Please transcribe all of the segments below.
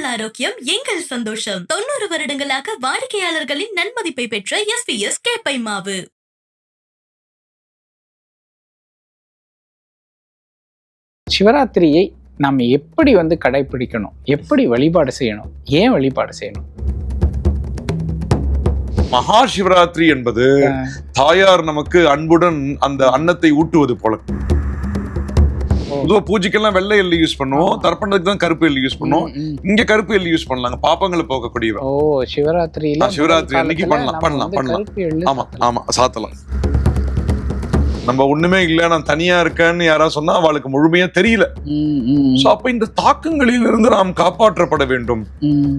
உங்கள் ஆரோக்கியம் எங்கள் சந்தோஷம். தொண்ணூறு வருடங்களாக வாடிக்கையாளர்களின் நன்மதிப்பை பெற்ற எஸ்பிஎஸ் கேப்பை மாவு. சிவராத்திரியை நாம் எப்படி வந்து கடைபிடிக்கணும் எப்படி வழிபாடு செய்யணும்? ஏன் வழிபாடு செய்யணும்? மகா சிவராத்திரி என்பது தாயார் நமக்கு அன்புடன் அந்த அன்னத்தை ஊட்டுவது போல. பொதுவா பூஜைக்கெல்லாம் வெள்ளை எள்ளி யூஸ் பண்ணுவோம். தர்ப்பணத்துக்கு தான் கருப்பு எள்ளி யூஸ் பண்ணுவோம். இங்க கருப்பு எள்ளி யூஸ் பண்ணலாங்க. பாப்பங்களை போக்கக்கூடியவ. ஓ சிவராத்திரி அன்னைக்கு பண்ணலாம், பண்ணலாம், பண்ணலாம். ஆமா ஆமா சாத்தலாம். நம்ம ஒண்ணுமே இல்ல நான் தனியா இருக்கேன்னு யாராவது சொன்னா அவளுக்கு முழுமையா தெரியல. சோ அப்ப இந்த தாக்கங்களில் இருந்து நாம் காப்பாற்றப்பட வேண்டும்.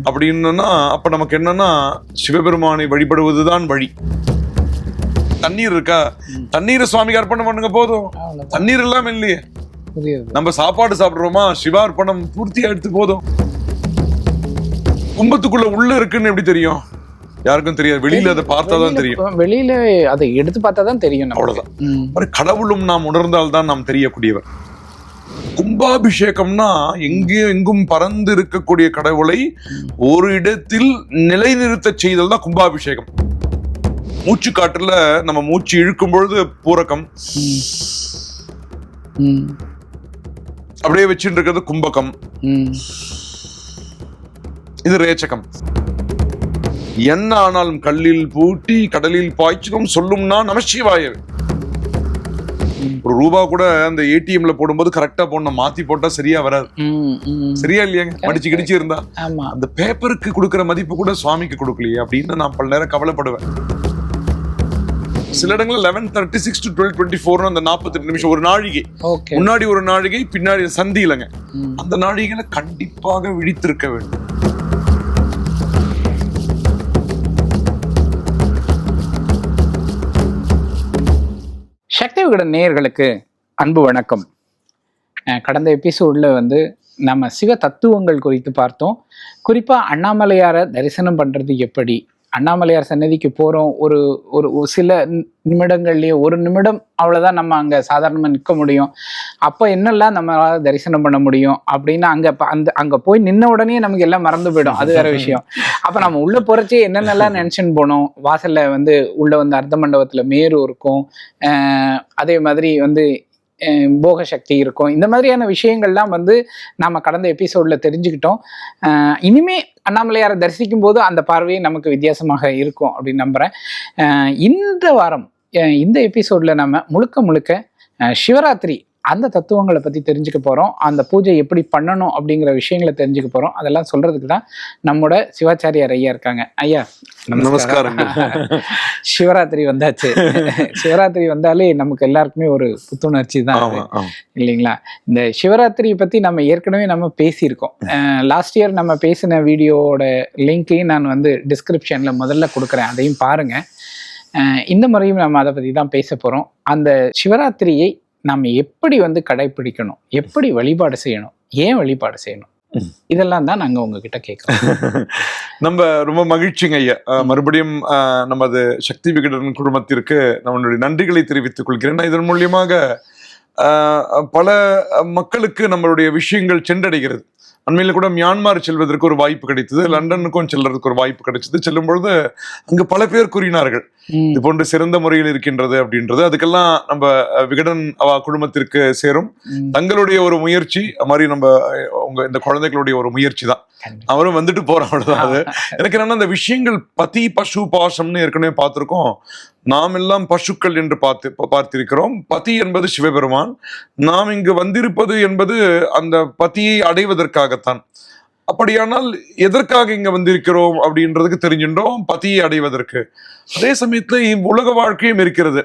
அப்படின்னா அப்ப நமக்கு என்னன்னா சிவபெருமானை வழிபடுவதுதான் வழி. தண்ணீர் இருக்கா? தண்ணீரை சுவாமிக்கு அர்ப்பணம் பண்ணுங்க போதும். தண்ணீர் இல்லாம இல்லையே. நம்ம சாப்பாடு சாப்பிடுறோமா? சிவார்ப்பணம் பூர்த்தியா எடுத்து போதும். கும்பத்துக்குள்ள உள்ள இருக்குன்னு எப்படி தெரியும்? யாருக்கும் தெரியாது. வெளியில அதை பார்த்தாதான் தெரியும். வெளியில அதை எடுத்து பார்த்தா தான் தெரியும். அவ்வளவுதான். கடவுளும் நாம் உணர்ந்தால்தான் நாம் தெரியக்கூடியவர். கும்பாபிஷேகம்னா எங்கேயும் எங்கும் பறந்து இருக்கக்கூடிய கடவுளை ஒரு இடத்தில் நிலைநிறுத்த செய்தல் தான் கும்பாபிஷேகம். மூச்சு காற்றுல நம்ம மூச்சு இழுக்கும் பொழுது பூரகம். அப்படியே வச்சுட்டு இருக்கிறது கும்பகம். இது ரேச்சகம். என்ன ஆனாலும் கல்லில் பூட்டி கடலில் பாய்ச்சிடும் சொல்லும்னா நமசிவாய ஒரு ரூபா கூட அந்த ஏடிஎம்ல போடும்போது கரெக்டா போடணும். மாத்தி போட்டா சரியா வராது. சரியா இல்லையாங்க? மடிச்சு கிடிச்சு இருந்தா. அந்த பேப்பருக்கு கொடுக்கிற மதிப்பு கூட சுவாமிக்கு கொடுக்கலையே அப்படின்னு நான் பல நேரம் கவலைப்படுவேன். சில இடங்கள்ல eleven thirty six to twelve twenty four அந்த நாற்பத்தெட்டு நிமிஷம் ஒரு நாழிகை. முன்னாடி ஒரு நாழிகை பின்னாடி சந்தி இல்லைங்க. அந்த நாழிகையில கண்டிப்பாக விழித்திருக்க வேண்டும். சக்தி விகடன் நேயர்களுக்கு அன்பு வணக்கம். கடந்த எபிசோடில் வந்து நம்ம சிவ தத்துவங்கள் குறித்து பார்த்தோம். குறிப்பாக அண்ணாமலையாரை தரிசனம் பண்ணுறது எப்படி? அண்ணாமலையார் சன்னதிக்கு போகிறோம் ஒரு ஒரு ஒரு சில நிமிடங்கள்லேயே ஒரு நிமிடம் அவ்வளோதான் நம்ம அங்கே சாதாரணமாக நிற்க முடியும். அப்போ என்னெல்லாம் நம்மளால் தரிசனம் பண்ண முடியும் அப்படின்னு அங்கே அந்த அங்கே போய் நின்ன உடனே நமக்கு எல்லாம் மறந்து போயிடும். அது வேற விஷயம். அப்போ நம்ம உள்ளே போகிறச்சே என்னென்னலாம் நினச்சின்னு போனோம். வாசலில் வந்து உள்ளே வந்து அர்த்த மண்டபத்தில் மேரு இருக்கும். அதே மாதிரி வந்து போக சக்தி இருக்கும். இந்த மாதிரியான விஷயங்கள்லாம் வந்து நாம் கடந்த எபிசோட்ல தெரிஞ்சுக்கிட்டோம். இனிமே அண்ணாமலையாரை தரிசிக்கும் போது அந்த பார்வையே நமக்கு வித்தியாசமாக இருக்கும் அப்படின்னு நம்புறேன். இந்த வாரம் இந்த எபிசோட்ல நம்ம முழுக்க முழுக்க சிவராத்திரி அந்த தத்துவங்களை பத்தி தெரிஞ்சுக்க போறோம். அந்த பூஜை எப்படி பண்ணணும் அப்படிங்கிற விஷயங்களை தெரிஞ்சுக்க போறோம். அதெல்லாம் சொல்றதுக்கு தான் நம்மோட சிவாச்சாரியார் ஐயா இருக்காங்க. ஐயா நமஸ்காரங்கள். சிவராத்திரி வந்தாச்சு. சிவராத்திரி வந்தாலே நமக்கு எல்லாருக்குமே ஒரு புத்துணர்ச்சி தான் இல்லைங்களா? இந்த சிவராத்திரியை பத்தி நம்ம ஏற்கனவே நம்ம பேசியிருக்கோம். லாஸ்ட் இயர் நம்ம பேசின வீடியோவோட லிங்க்கையும் நான் வந்து டிஸ்கிரிப்ஷன்ல முதல்ல கொடுக்குறேன். அதையும் பாருங்க. அஹ் இந்த முறையும் நம்ம அதை பத்தி தான் பேச போறோம். அந்த சிவராத்திரியை நாம் எப்படி வந்து கடைபிடிக்கணும்? எப்படி வழிபாடு செய்யணும்? ஏன் வழிபாடு செய்யணும். இதெல்லாம் தான் நாங்க உங்ககிட்ட கேட்குறோம். நம்ம ரொம்ப மகிழ்ச்சிங்க ஐயா. மறுபடியும் நமது சக்தி விகடன் குழுமத்திற்கு நம்மளுடைய நன்றிகளை தெரிவித்துக் கொள்கிறேன். இதன் மூலியமாக பல மக்களுக்கு நம்மளுடைய விஷயங்கள் சென்றடைகிறது. அண்மையில் கூட மியான்மார் செல்வதற்கு ஒரு வாய்ப்பு கிடைத்தது. லண்டனுக்கும் செல்றதுக்கு ஒரு வாய்ப்பு கிடைச்சது. செல்லும் பொழுது அங்கு பல பேர் கூறினார்கள். இது போன்று சிறந்த முறையில் இருக்கின்றது அப்படின்றது. அதுக்கெல்லாம் நம்ம விகடன் அவா குடும்பத்திற்கு சேரும். தங்களுடைய ஒரு முயற்சி மாதிரி நம்ம உங்க இந்த குழந்தைகளுடைய ஒரு முயற்சி தான். அவரும் வந்துட்டு போறான் அவ்வளவுதான் அது. எனக்கு என்னன்னா அந்த விஷயங்கள் பதி பசு பாசம்னு ஏற்கனவே பார்த்திருக்கோம். நாம் எல்லாம் பசுக்கள் என்று பார்த்து பார்த்திருக்கிறோம். பதி என்பது சிவபெருமான். நாம் இங்கு வந்திருப்பது என்பது அந்த பதியை அடைவதற்காகத்தான். அப்படியானால் எதற்காக இங்க வந்திருக்கிறோம் அப்படின்றதுக்கு தெரிஞ்சின்றோம் பதியை அடைவதற்கு. அதே சமயத்துல இவ் உலக வாழ்க்கையும் இருக்கிறது.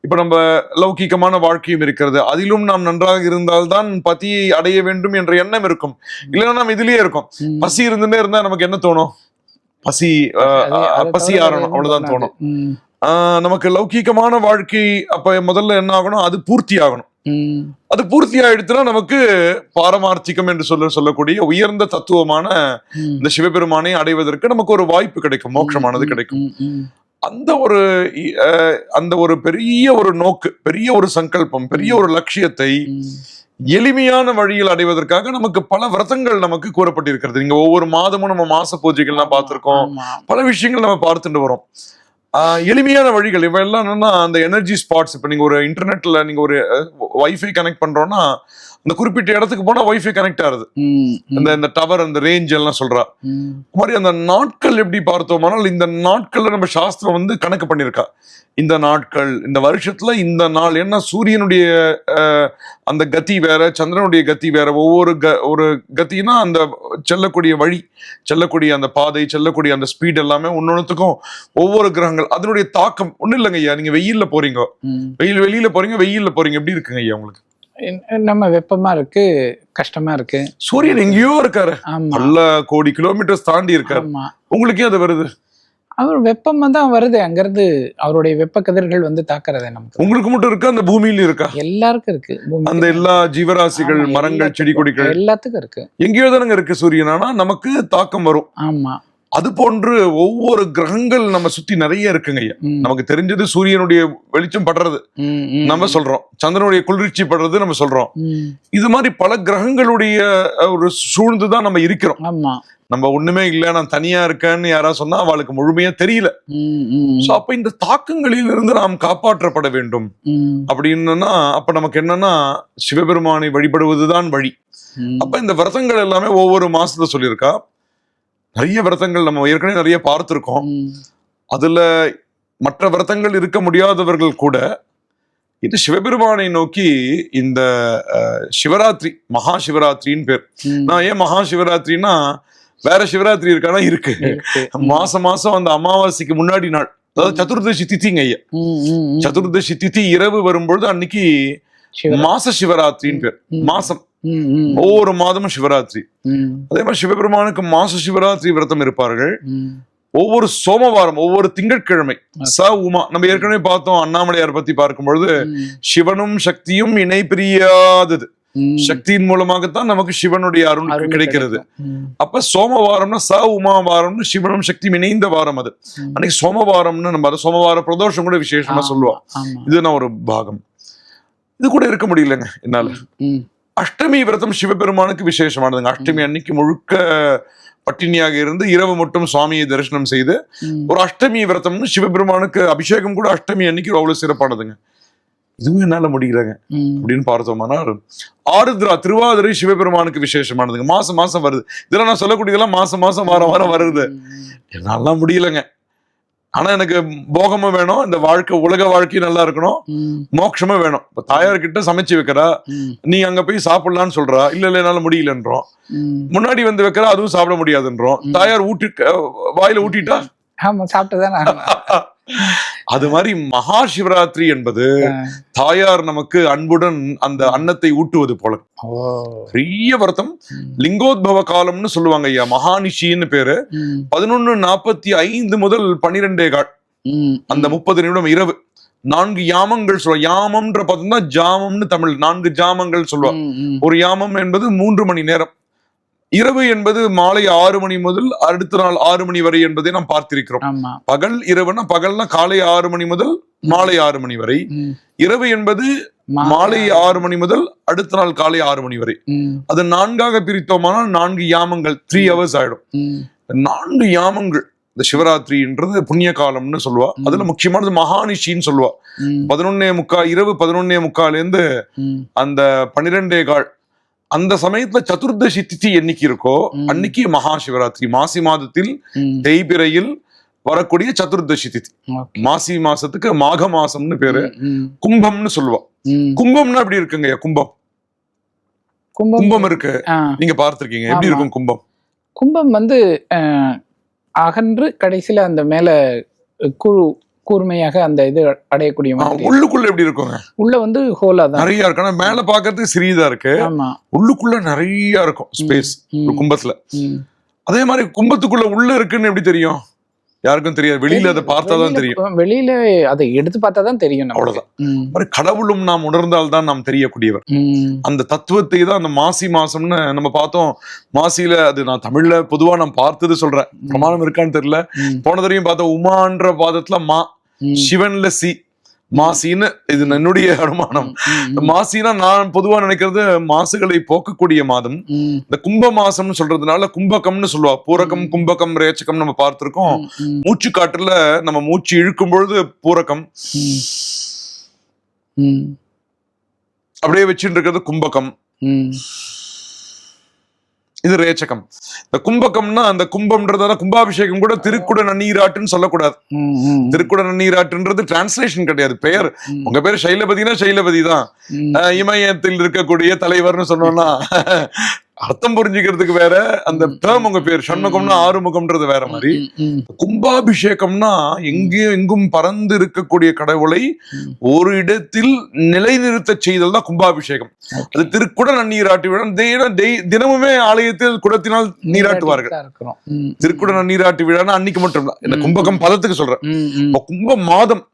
இப்ப நம்ம லௌகிகமான வாழ்க்கையும் இருக்கிறது. அதிலும் நாம் நன்றாக இருந்தால்தான் பதியை அடைய வேண்டும் என்ற எண்ணம் இருக்கும். இல்லைன்னா நாம் இதுலயே இருக்கோம். பசி இருந்துட்டே இருந்தா நமக்கு என்ன தோணும்? பசி பசி ஆறணும். அவ்வளவுதான் தோணும். நமக்கு லௌகீகமான வாழ்க்கை அப்ப முதல்ல என்ன ஆகணும்? அது பூர்த்தி ஆகணும். அது பூர்த்தி ஆயிடுச்சுன்னா நமக்கு பாரமார்த்திகம் என்று சொல்ல சொல்லக்கூடிய உயர்ந்த தத்துவமான. இந்த சிவபெருமானை அடைவதற்கு நமக்கு ஒரு வாய்ப்பு கிடைக்கும் மோட்சமானது கிடைக்கும். அந்த ஒரு அந்த ஒரு பெரிய ஒரு நோக்கு பெரிய ஒரு சங்கல்பம் பெரிய ஒரு லட்சியத்தை. எளிமையான வழியில் அடைவதற்காக நமக்கு பல விரதங்கள் நமக்கு கூறப்பட்டிருக்கிறது நீங்க ஒவ்வொரு மாதமும் நம்ம மாச பூஜைகள்லாம் பார்த்திருக்கோம். பல விஷயங்கள் நம்ம பார்த்துட்டு வரோம் எளிமையான வழிகள். இவ எல்லாம் என்னன்னா அந்த எனர்ஜி ஸ்பாட்ஸ் இப்ப நீங்க ஒரு இன்டர்நெட்ல நீங்க ஒரு வைஃபை கனெக்ட் பண்ணுறோன்னா அந்த குறிப்பிட்ட இடத்துக்கு போனா வைஃபை கனெக்ட் ஆகுது. இந்த இந்த டவர் அந்த ரேஞ்ச் எல்லாம் சொல்றா. இந்த மாதிரி அந்த நாட்கள் எப்படி பார்த்தோமானால் இந்த நாட்கள்ல நம்ம சாஸ்திரம் வந்து கணக்கு பண்ணியிருக்கா. இந்த நாட்கள் இந்த வருஷத்துல இந்த நாள் ஏன்னா சூரியனுடைய அந்த கதி வேற சந்திரனுடைய கதி வேற ஒவ்வொரு க ஒரு கத்தினா அந்த செல்லக்கூடிய வழி செல்லக்கூடிய அந்த பாதை செல்லக்கூடிய அந்த ஸ்பீட் எல்லாமே ஒன்னொன்னுத்துக்கும் ஒவ்வொரு கிரகங்கள். அதனுடைய தாக்கம் ஒண்ணும் இல்லைங்க ஐயா நீங்க வெயில்ல போறீங்க. வெயில் வெளியில போறீங்க வெயில்ல போறீங்க. எப்படி இருக்குங்க ஐயா உங்களுக்கு? நம்ம வெப்பமா இருக்கு கஷ்டமா இருக்கு. சூரியன் எங்கேயோ இருக்காரு. பல கோடி கிலோமீட்டர்ஸ் தாண்டி இருக்காரு. உங்களுக்கே அது வருது? அவர் வெப்பமா தான் வருது. அங்கிருந்து அவருடைய வெப்ப கதிர்கள் வந்து தாக்குறதே நமக்கு. உங்களுக்கு மட்டும் இருக்கா? அந்த பூமியில இருக்கா? எல்லாருக்கும் இருக்கு. அந்த எல்லா ஜீவராசிகள் மரங்கள் செடி கொடிகள் எல்லாத்துக்கும் இருக்கு. எங்கேயோ தானங்க இருக்கு சூரியன். ஆனா நமக்கு தாக்கம் வரும். ஆமா. அது போன்று ஒவ்வொரு கிரகங்கள் நம்ம சுத்தி நிறைய இருக்குங்க ஐயா. நமக்கு தெரிஞ்சது சூரியனுடைய வெளிச்சம் படுறது. நம்ம சொல்றோம். சந்திரனுடைய குளிர்ச்சி படுறது நம்ம சொல்றோம். இது மாதிரி பல கிரகங்களுடைய ஒரு சூழ்ந்து தான் நம்ம இருக்கிறோம். நம்ம ஒண்ணுமே இல்ல நான் தனியா இருக்கேன்னு யாராவது சொன்னா அவளுக்கு முழுமையா தெரியல. சோ அப்ப இந்த தாக்கங்களில் இருந்து நாம் காப்பாற்றப்பட வேண்டும். அப்படின்னா அப்ப நமக்கு என்னன்னா சிவபெருமானை வழிபடுவதுதான் வழி. அப்ப இந்த விரதங்கள் எல்லாமே ஒவ்வொரு மாசத்துல சொல்லியிருக்கா. நிறைய விரதங்கள் நம்ம ஏற்கனவே நிறைய பார்த்திருக்கோம். அதுல மற்ற விரதங்கள் இருக்க முடியாதவர்கள் கூட இது சிவபெருமானை நோக்கி இந்த சிவராத்திரி மகா சிவராத்திரின்னு பேர். நான் ஏன் மகா சிவராத்திரின்னா வேற சிவராத்திரி இருக்கானா? இருக்கு. மாசம் மாசம் அந்த அமாவாசைக்கு முன்னாடி நாள். அதாவது சதுர்தசி திதிங்க ஐயா. சதுர்தசி திதி இரவு வரும்பொழுது அன்னைக்கு மாச சிவராத்திரின்னு பேர். மாசம். ஒவ்வொரு மாதமும் சிவராத்திரி. அதே மாதிரி சிவபெருமானுக்கு மாச சிவராத்திரி விரதம் இருப்பார்கள். ஒவ்வொரு சோமவாரம் ஒவ்வொரு திங்கட்கிழமை ச உமா நம்ம ஏற்கனவே பார்த்தோம் அண்ணாமலையார் பத்தி பார்க்கும் பொழுது சிவனும் சக்தியும் இணை பிரியாதது. சக்தியின் மூலமாகத்தான் நமக்கு சிவனுடைய அருள் கிடைக்கிறது. அப்ப சோமவாரம்னா ச உமா வாரம்னு சிவனும் சக்தியும் இணைந்த வாரம் அது. அன்னைக்கு சோமவாரம்னு நம்ம அதை சோமவார பிரதோஷம் கூட விசேஷமா சொல்லுவோம். இது நான் ஒரு பாகம். இது கூட இருக்க முடியலங்க என்னால. அஷ்டமி விரதம் சிவபெருமானுக்கு விசேஷமானதுங்க. அஷ்டமி அன்னைக்கு முழுக்க பட்டினியாக இருந்து இரவு மட்டும் சுவாமியை தரிசனம் செய்து. ஒரு அஷ்டமி விரதம்னு சிவபெருமானுக்கு அபிஷேகம் கூட அஷ்டமி அன்னைக்கு அவ்வளவு சிறப்பானதுங்க. இதுவும் என்னால முடியலங்க. அப்படின்னு பார்த்தோம்னா ஆருத்ரா திருவாதிரை சிவபெருமானுக்கு விசேஷமானதுங்க. மாசம் மாசம் வருது. இதெல்லாம் நான் சொல்லக்கூடியதெல்லாம் மாசம் மாசம் வாரம் வாரம் வருது. என்னாலாம் முடியலங்க. ஆனா எனக்கு போகமும் வேணும். இந்த வாழ்க்கை உலக வாழ்க்கையும் நல்லா இருக்கணும். மோட்சமும் வேணும். இப்ப தாயார் கிட்ட சமைச்சு வைக்கிறா. நீ அங்க போய் சாப்பிடலாம்னு சொல்றா. இல்ல இல்ல என்னால முடியலன்றோம். முன்னாடி வந்து வைக்கிறா அதுவும் சாப்பிட முடியாதுன்றோம். தாயார் ஊட்டி வாயில ஊட்டிட்டா? ஆமா சாப்பிட்டுதானே. அது மாதிரி மகா சிவராத்திரி என்பது தாயார் நமக்கு அன்புடன் அந்த அன்னத்தை ஊட்டுவது போல. பெரிய விரதம். ம், லிங்கோத்பவ காலம்னு சொல்லுவாங்க ஐயா மகானிஷின்னு பேரு. பதினொன்னு நாற்பத்தி ஐந்து முதல் பனிரெண்டே கால். அந்த முப்பது நிமிடம் இரவு. நான்கு யாமங்கள் சொல்லுவோம் யாமம்ன்ற பார்த்தோம்னா ஜாமம்னு தமிழ் நான்கு ஜாமங்கள் சொல்லுவாங்க. ஒரு யாமம் என்பது மூன்று மணி நேரம். இரவு என்பது மாலை ஆறு மணி முதல் அடுத்த நாள் ஆறு மணி வரை என்பதை நாம் பார்த்திருக்கிறோம். பகல் இரவுனா பகல்னா காலை ஆறு மணி முதல் மாலை ஆறு மணி வரை. இரவு என்பது மாலை ஆறு மணி. முதல் அடுத்த நாள் காலை ஆறு மணி வரை. அது நான்காக பிரித்தோமானால் நான்கு யாமங்கள் த்ரீ ஹவர்ஸ் ஆயிடும். நான்கு யாமங்கள் இந்த சிவராத்திரின்றது புண்ணிய காலம்னு சொல்லுவா. அதுல முக்கியமானது மகானிஷின்னு சொல்லுவா. பதினொன்னே முக்கால் இரவு பதினொன்னே முக்கால் இருந்து அந்த பன்னிரெண்டே கால் அந்த சமயத்துல சதுர்தசி திதி என்னைக்கு இருக்கோ. அன்னைக்கு மகா சிவராத்திரி மாசி மாதத்தில். தேய்பிரையில் வரக்கூடிய சதுர்தசி திதி. மாசி மாசத்துக்கு மாக மாசம்னு பேரு. கும்பம்னு சொல்லுவா. கும்பம்னா எப்படி இருக்குங்க கும்பம். கும்பம். கும்பம் இருக்கு. நீங்க பார்த்திருக்கீங்க. எப்படி. இருக்கும் கும்பம்? கும்பம் வந்து அகன்று கடைசியில அந்த மேல கூறு கூர்மையாக அந்த இது அடையக்கூடிய மாதிரி உள்ளுக்குள்ள எப்படி இருக்குங்க? உள்ள வந்து ஹோலா தான். நிறைய இருக்கு. ஆனா மேல பாக்குறதுக்கு சிறியதா இருக்கு. ஆமா. உள்ளுக்குள்ள நிறைய இருக்கும் ஸ்பேஸ் கும்பத்துல. அதே மாதிரி கும்பத்துக்குள்ள உள்ள இருக்குன்னு எப்படி தெரியும்? யாருக்கும் தெரியாது. வெளியில அதை பார்த்தாதான் தெரியும். வெளியில அதை எடுத்து பார்த்தா தான் தெரியும். அவ்வளவுதான். கடவுளும் நாம் உணர்ந்தால் தான் நாம் தெரியக்கூடியவர். அந்த தத்துவத்தை தான் அந்த மாசி மாசம்னு நம்ம பார்த்தோம். மாசியில அது நான் தமிழ்ல பொதுவா நான் பார்த்தது சொல்றேன். பிரமாணம் இருக்கான்னு தெரியல. போன தடவையும் பார்த்தோம் உமான்ற பாதத்துல ம், சிவன்ல சி. மாசின்னு இது என்னுடைய அனுமானம். மாசினா நான் பொதுவா நினைக்கிறது மாசுகளை போக்கக்கூடிய மாதம். இந்த கும்ப மாசம்னு சொல்றதுனால கும்பகம்னு சொல்லுவா. பூரகம் கும்பகம் ரேச்சகம் நம்ம பார்த்திருக்கோம். மூச்சு காற்றுல நம்ம மூச்சு இழுக்கும் பொழுது பூரகம். அப்படியே வச்சுட்டு இருக்கிறது கும்பகம். இது ரேச்சகம். இந்த கும்பகம்னா அந்த கும்பம்ன்றதால கும்பாபிஷேகம் கூட திருக்குட நன்னீராட்டுன்னு சொல்லக்கூடாது. திருக்குட நன்னீராட்டுன்றது டிரான்ஸ்லேஷன் கிடையாது பெயர். உங்க பேர் சைலபதினா சைலபதி தான். இமயத்தில் இருக்கக்கூடிய தலைவர்னு சொன்னோம்னா அர்த்தம் புரிஞ்சுக்கிறதுக்கு வேற அந்த டேர்ம் உங்க பேர் சண்முகம்னா ஆறுமுகம்ன்றது வேற மாதிரி. கும்பாபிஷேகம்னா எங்கேயும் எங்கும் பறந்து இருக்கக்கூடிய கடவுளை. ஒரு இடத்தில் நிலைநிறுத்த செய்தல் தான் கும்பாபிஷேகம். அது திருக்குட நன்னீராட்டி விழா தினமுமே ஆலயத்தில் குடத்தினால் நீராட்டுவார்கள். திருக்குட நீராட்டு விழானா அன்னைக்கு மட்டும் இல்ல இந்த கும்பகம் பதத்துக்கு சொல்றேன். கும்ப மாதம்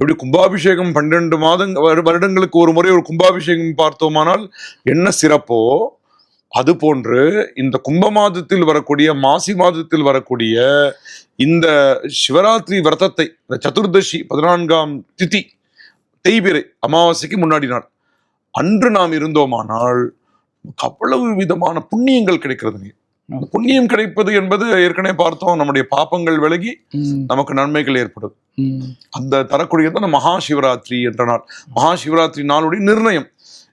எப்படி கும்பாபிஷேகம் பன்னிரண்டு மாதம் வரு- வருடங்களுக்கு ஒரு முறை ஒரு கும்பாபிஷேகம் பார்த்தோமானால் என்ன சிறப்போ அது போன்று இந்த கும்ப மாதத்தில் வரக்கூடிய மாசி மாதத்தில் வரக்கூடிய இந்த சிவராத்திரி விரதத்தை இந்த சதுர்தசி பதினான்காம் திதி தேய்பிரை அமாவாசைக்கு முன்னாடி நாள். அன்று நாம் இருந்தோமானால் அவ்வளவு விதமான புண்ணியங்கள் கிடைக்கிறதுங்க. அந்த புண்ணியம் கிடைப்பது என்பது ஏற்கனவே பார்த்தோம் நம்முடைய பாப்பங்கள் விலகி நமக்கு நன்மைகள் ஏற்படும். அந்த தரக்கூடியது தான் மகா சிவராத்திரி என்ற நாள். மகா சிவராத்திரி நாளுடைய நிர்ணயம்.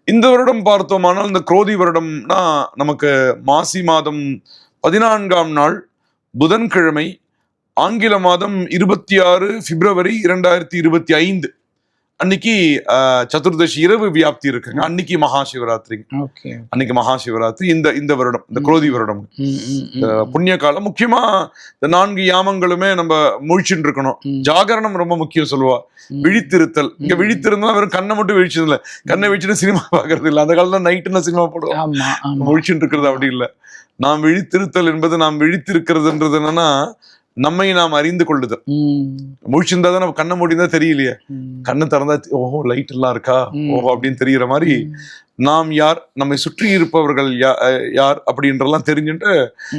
இந்த வருடம் பார்த்தோமானால் இந்த குரோதி வருடம்னா நமக்கு மாசி மாதம் பதினான்காம் நாள் புதன்கிழமை ஆங்கில மாதம் இருபத்தி ஆறு பிப்ரவரி இரண்டாயிரத்தி இருபத்தி ஐந்து. அன்னைக்கு சதுர்தசி இரவு வியாப்தி இருக்குங்க. அன்னைக்கு மகா சிவராத்திரி அன்னைக்கு மகா சிவராத்திரி இந்த இந்த வருடம் இந்த குரோதி வருடம். புண்ணிய காலம் முக்கியமா இந்த நான்கு யாமங்களுமே நம்ம முழிச்சுட்டு இருக்கணும். ஜாகரணம் ரொம்ப முக்கியம் சொல்லுவா. விழித்திருத்தல். இங்க. விழித்திருந்தா வெறும் கண்ணை மட்டும் விழிச்சது இல்ல கண்ணை விழிச்சுட்டு சினிமா பாக்குறது இல்ல. அந்த காலத்துல நைட்டுல சினிமா போடுவோம். முழிச்சுட்டு இருக்கிறது அப்படி இல்ல. நாம் விழித்திருத்தல் என்பது நாம் விழித்திருக்கிறதுன்றது என்னன்னா நம்மை நாம் அறிந்து கொள்ளுதல். ம், முழிச்சிருந்தா தான் நம்ம கண்ணை மூடிந்தா தெரியலையே. கண்ணை திறந்தா ஓஹோ லைட் எல்லாம் இருக்கா. ஓஹோ அப்படின்னு தெரியற மாதிரி நாம் யார்? நம்மை சுற்றி இருப்பவர்கள் யார்? அப்படின்றெல்லாம் தெரிஞ்சுட்டு.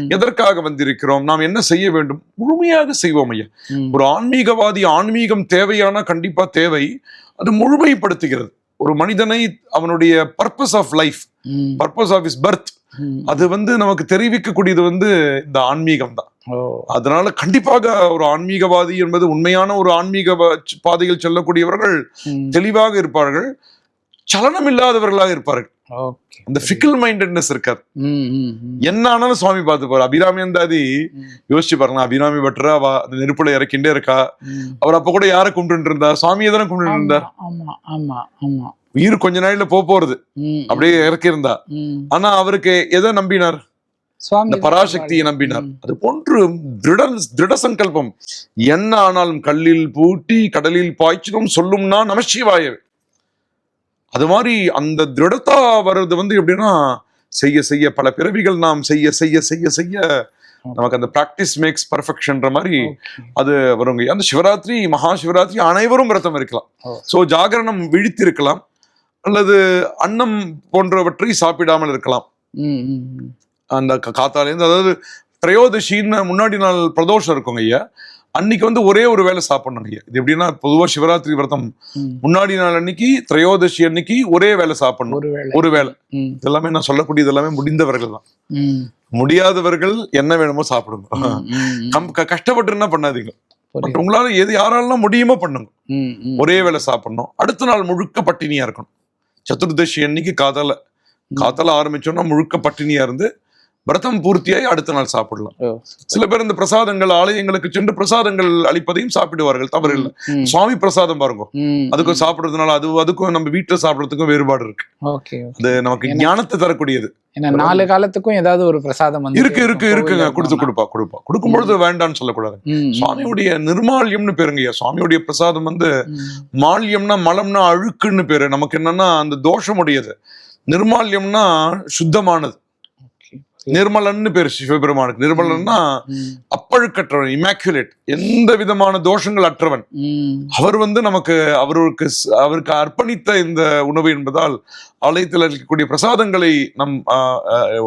எதற்காக வந்திருக்கிறோம்? நாம் என்ன செய்ய வேண்டும்? முழுமையாக செய்வோம் ஐயா. ஒரு ஆன்மீகவாதி ஆன்மீகம் தேவையான கண்டிப்பா தேவை. அது முழுமைப்படுத்துகிறது. ஒரு மனிதனை அவனுடைய purpose of life purpose of is birth. அது வந்து நமக்கு தெரிவிக்கக்கூடியது வந்து இந்த ஆன்மீகம் தான் அதனால கண்டிப்பாக ஒரு ஆன்மீகவாதி என்பது உண்மையான ஒரு ஆன்மீக பாதையில் செல்லக்கூடியவர்கள். தெளிவாக இருப்பார்கள். சலனம் இல்லாதவர்களாக இருப்பார்கள் அந்த ஃபிக்கல் மைண்டட்னஸ் இருக்காது. என்ன ஆனாலும் சுவாமி பார்த்து போற அபிராமி அந்தாதி. யோசிச்சு பாருங்க அபிராமி பட்டரா அவ அந்த நெருப்புல இறக்கிண்டே இருக்கா. அவர் அப்ப கூட யாரை கும்பிட்டு இருந்தா சுவாமியை தானே கும்பிட்டு இருந்தார்? ஆமா ஆமா ஆமா. உயிர் கொஞ்ச நாள்ல போக போறது அப்படியே இறக்கி இருந்தா ம். ஆனா அவருக்கு எதை நம்பினார் இந்த பராசக்தியை. நம்பினார். அது போன்று திருட திருட சங்கல்பம் என்ன ஆனாலும் கல்லில் பூட்டி கடலில் பாய்ச்சினும் சொல்லும்னா நமசிவாயவே அது மாதிரி அந்த திருடத்தா வர்றது வந்து எப்படின்னா செய்ய செய்ய பல பிறவிகள் நாம் செய்ய செய்ய செய்ய செய்ய நமக்கு அந்த பிராக்டிஸ் மேக்ஸ் பர்ஃபெக்ஷன்ற மாதிரி. அது வருங்க அந்த சிவராத்திரி மகா சிவராத்திரி அனைவரும் விரதம் இருக்கலாம். சோ ஜாகரணம் விழித்திருக்கலாம் அல்லது அன்னம் போன்றவற்றை சாப்பிடாமல் இருக்கலாம். அந்த காத்தாலேருந்து அதாவது திரையோதசின்னு முன்னாடி நாள் பிரதோஷம் இருக்குங்க ஐயா. அன்னைக்கு வந்து ஒரே ஒரு வேளை சாப்பிடணும் ஐயா. இது எப்படின்னா பொதுவா சிவராத்திரி விரதம். முன்னாடி நாள் அன்னைக்கு திரையோதசி அன்னைக்கு ஒரே வேளை சாப்பிடணும். ஒரு ம், இதெல்லாமே நான் சொல்லக்கூடியது எல்லாமே முடிந்தவர்கள் தான். முடியாதவர்கள் என்ன வேணுமோ சாப்பிடுங்க கஷ்டப்பட்டு என்ன பண்ணாதீங்க. உங்களால எது யாராலாம் முடியுமோ பண்ணுங்க. ஒரே வேளை சாப்பிடணும். அடுத்த நாள் முழுக்க பட்டினியா இருக்கணும். சதுர்தசி அன்னைக்கு காத்தால காத்தால ஆரம்பிச்சோம்னா முழுக்க பட்டினியா இருந்து விரதம் பூர்த்தியாகி அடுத்த நாள் சாப்பிடலாம். சில பேர் இந்த பிரசாதங்கள் ஆலயங்களுக்கு சென்று பிரசாதங்கள் அளிப்பதையும் சாப்பிடுவார்கள். தவறு இல்லை. சுவாமி பிரசாதம் பாருங்க. அதுக்கும் சாப்பிடுறதுனால அது அதுக்கும் நம்ம வீட்டுல சாப்பிடுறதுக்கும் வேறுபாடு இருக்கு. அது நமக்கு ஞானத்தை தரக்கூடியது. ஏன்னா நாலு காலத்துக்கும் ஏதாவது ஒரு பிரசாதம் வந்து இருக்கு இருக்கு இருக்குங்க. கொடுத்து கொடுப்பா கொடுப்பா. கொடுக்கும் பொழுது வேண்டாம்னு சொல்லக்கூடாது. சுவாமியுடைய நிர்மால்யம்னு பேருங்கய்யா சுவாமியுடைய பிரசாதம் வந்து மால்யம்னா மலம்னா அழுக்குன்னு பேரு. நமக்கு என்னன்னா அந்த தோஷமுடையது. நிர்மால்யம்னா சுத்தமானது. நிர்மலன்னு பேரு சிவபெருமானுக்கு. நிர்மலன்னா ம், அப்பழுக்கற்றவன் இமாக்குலேட் எந்த விதமான தோஷங்கள் அற்றவன். ம், அவர் வந்து நமக்கு அவருக்கு அவருக்கு அர்ப்பணித்த இந்த உணவு என்பதால் ஆலயத்தில் இருக்கக்கூடிய பிரசாதங்களை நம்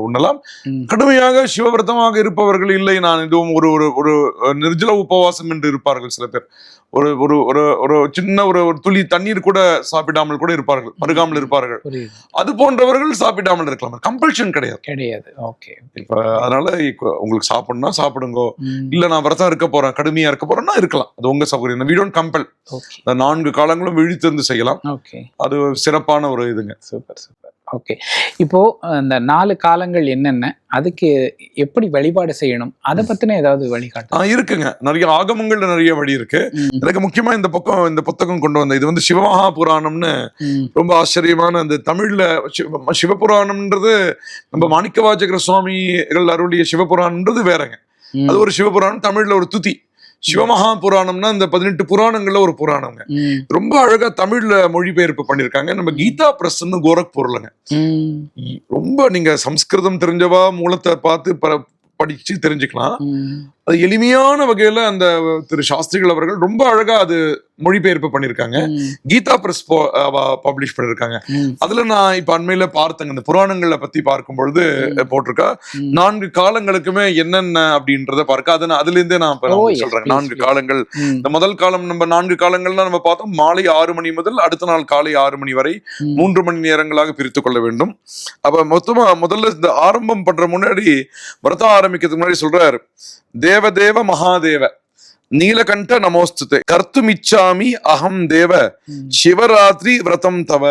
உண்ணலாம். கடுமையாக சிவவிரதமாக இருப்பவர்கள் இல்லை. நான் இதுவும் ஒரு ஒரு ஒரு நிர்ஜல உபவாசம் என்று இருப்பார்கள் சில பேர். ஒரு ஒரு ஒரு ஒரு சின்ன ஒரு ஒரு துளி தண்ணீர் கூட சாப்பிடாமல் கூட இருப்பார்கள் பருகாமல் இருப்பார்கள். அது போன்றவர்கள் சாப்பிடாமல் இருக்கலாம். கம்பல்ஷன் கிடையாது. கிடையாது. ஓகே இப்ப அதனால உங்களுக்கு சாப்பிடணும்னா சாப்பிடுங்க. இல்ல நான் விரதம் இருக்க போறேன் கடுமையா இருக்க போறேன்னா இருக்கலாம். அது உங்க சௌகரியம் வி டோன்ட் கம்பல் நான்கு காலங்களும் விழித்திருந்து செய்யலாம். அது ஒரு சிறப்பான ஒரு இதுங்க. சூப்பர் சூப்பர் ஓகே இப்போ இந்த நாலு காலங்கள் என்னென்ன? அதுக்கு எப்படி வழிபாடு செய்யணும்? அதை பத்தின ஏதாவது வழிகாட்டு. இருக்குங்க. நிறைய ஆகமங்கள்ல நிறைய வழி இருக்கு. எனக்கு முக்கியமா இந்த பக்கம் இந்த புத்தகம் கொண்டு வந்த இது வந்து சிவமகா புராணம்னு ரொம்ப ஆச்சரியமான அந்த தமிழ்ல சிவ- சிவபுராணம்ன்றது நம்ம மாணிக்கவாச்சகர சுவாமிகள் அருளிய சிவபுராணம்ன்றது வேறங்க. அது ஒரு சிவபுராணம் தமிழ்ல ஒரு துதி. சிவமகா புராணம்னா இந்த பதினெட்டு புராணங்கள்ல ஒரு புராணங்க. ரொம்ப அழகா தமிழ்ல மொழிபெயர்ப்பு பண்ணிருக்காங்க. நம்ம கீதா பிரஸ்ன்னு கோரக்பூர்லங்க ரொம்ப நீங்க சம்ஸ்கிருதம் தெரிஞ்சவா மூலத்தை பார்த்து ப- படிச்சு தெரிஞ்சுக்கலாம். அது எளிமையான வகையில அந்த திரு சாஸ்திரிகள் அவர்கள் ரொம்ப அழகா அது மொழிபெயர்ப்பு பண்ணிருக்காங்க கீதா பிரஸ் பப்ளிஷ் பண்ணிருக்காங்க அதுல நான் இப்ப அண்மையில பார்த்தேங்க. இந்த புராணங்களை பத்தி பார்க்கும் பொழுது போட்டிருக்கா. நான்கு காலங்களுக்குமே என்னென்ன அப்படின்றத பார்க்க அதை நான் அதுல இருந்தே நான் சொல்றேன் நான்கு. காலங்கள். இந்த முதல் காலம் நம்ம நான்கு காலங்கள்லாம் நம்ம பார்த்தோம் மாலை ஆறு மணி முதல் அடுத்த நாள் காலை ஆறு மணி வரை மூன்று மணி நேரங்களாக பிரித்து கொள்ள வேண்டும். அப்ப மொத்தமா முதல்ல இந்த ஆரம்பம் பண்ற முன்னாடி விரதம் ஆரம்பிக்கிறதுக்கு முன்னாடி சொல்றார். தேவதேவ மகாதேவ. நீலகண்ட நமோஸ்துதே. கர்த்துமிச்சாமி அகம் தேவ. சிவராத்திரி விரதம் தவ.